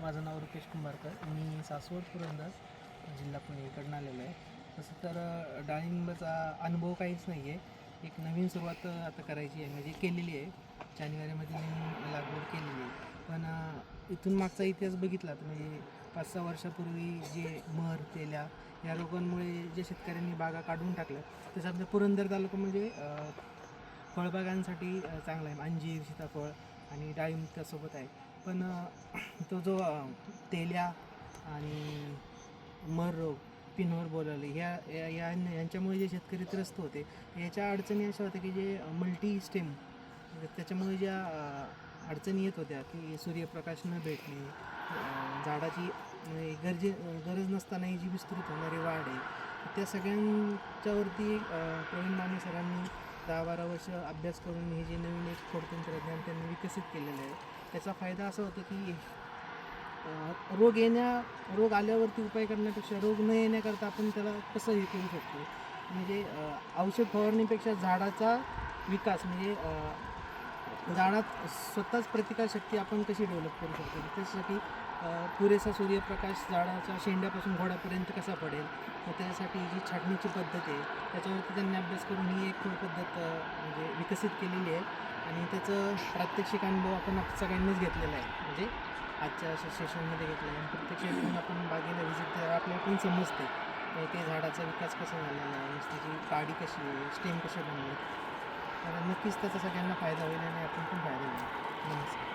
माझं नाव रुपेश कुंभारकर. मी सासवड पुरंदर जिल्हा पुणे इकडनं आलेलो आहे. तसं तर डाळिंबाचा अनुभव काहीच नाही आहे एक नवीन सुरुवात आता करायची आहे. म्हणजे केलेली आहे. जानेवारीमध्ये नवीन लागवड केलेली आहे. पण इथून मागचा इतिहास बघितला तर म्हणजे पाच सहा वर्षापूर्वी जे मर तेल्या या रोगांमुळे जे शेतकऱ्यांनी बागा काढून टाकल्या तसं आपल्या पुरंदर तालुका म्हणजे फळबागांसाठी चांगला आहे. अंजीर सीताफळ आणि डाळिंब त्यासोबत आहे. पण तो जो तेल्या आणि मर रोग पिनवर बोलावले ह्या या यांच्यामुळे जे शेतकरी त्रस्त होते याच्या अडचणी अशा होत्या की जे मल्टी स्टेम त्याच्यामुळे ज्या अडचणी येत होत्या की सूर्यप्रकाश न भेटणे झाडाची गरजे गरज नसतानाही जी विस्तृत होणारी वाढ आहे त्या सगळ्यांच्यावरती प्रवीण माने सरांनी दहा बारा वर्ष अभ्यास करून हे जे नवीन एक खोड तंत्रज्ञान त्यांनी विकसित केलेलं आहे त्याचा फायदा असा होतो की रोग येण्या रोग आल्यावरती उपाय करण्यापेक्षा रोग न येण्याकरता आपण त्याला कसं हे करू शकतो? म्हणजे औषध फवारणीपेक्षा झाडाचा विकास म्हणजे झाडात स्वतःच प्रतिकारशक्ती आपण कशी डेव्हलप करू शकतो? त्याच्यासाठी पुरेसा सूर्यप्रकाश झाडाच्या शेंड्यापासून घोड्यापर्यंत कसा पडेल? मग त्याच्यासाठी जी छाटणीची पद्धत आहे त्याच्यावरती त्यांनी अभ्यास करून ही एक पद्धत म्हणजे विकसित केलेली आहे. आणि त्याचं प्रात्यक्षिक अनुभव आपण सगळ्यांनीच घेतलेला आहे. म्हणजे आजच्या सेशनमध्ये घेतलेला आहे. प्रत्यक्ष येऊन आपण बागेला व्हिजिट केल्यावर आपल्याला पण समजते ते झाडाचा विकास कसा झालेला आहे त्याची काडी कशी आहे स्टेम कसे बनले तर नक्कीच त्याचा सगळ्यांना फायदा होईल आणि आपण पण फायदा होईल. नमस्कार.